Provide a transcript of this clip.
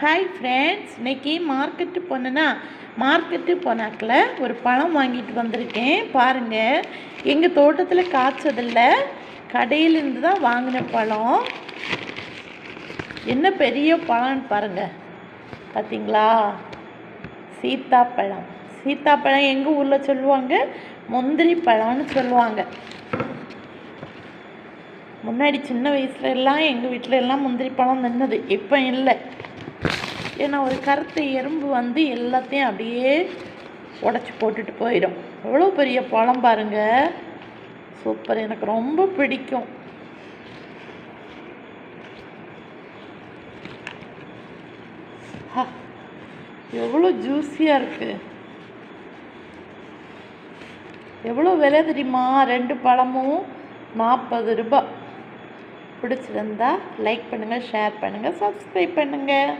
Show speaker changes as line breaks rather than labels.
Hi friends இன்னைக்கு market போனேன்னா market போனாக்கில் ஒரு பழம் வாங்கிட்டு வந்திருக்கேன். பாருங்கள் எங்கள் தோட்டத்தில் காய்ச்சதில்ல. கடையிலேருந்து தான் வாங்கின பழம். என்ன பெரிய பழம்னு பாருங்கள் பார்த்தீங்களா சீத்தாப்பழம். சீத்தாப்பழம் எங்கள் ஊரில் சொல்லுவாங்க? முந்திரி பழம்னு சொல்லுவாங்க. முன்னாடி சின்ன வயசுல எல்லாம் எங்கள் வீட்டில் எல்லாம் முந்திரி பழம் நின்னது. இப்போ இல்லை. ஏன்னா ஒரு கருத்த எறும்பு வந்து எல்லாத்தையும் அப்படியே உடச்சி போட்டுட்டு போயிடும். எவ்வளோ பெரிய பழம் பாருங்க. சூப்பர். எனக்கு ரொம்ப பிடிக்கும். எவ்வளோ ஜூஸியாக இருக்குது எவ்வளோ விலை தெரியுமா? ரெண்டு பழமும் நாற்பது ரூபாய். பிடிச்சிருந்தா லைக் பண்ணுங்கள் ஷேர் பண்ணுங்கள் சப்ஸ்கிரைப் பண்ணுங்கள்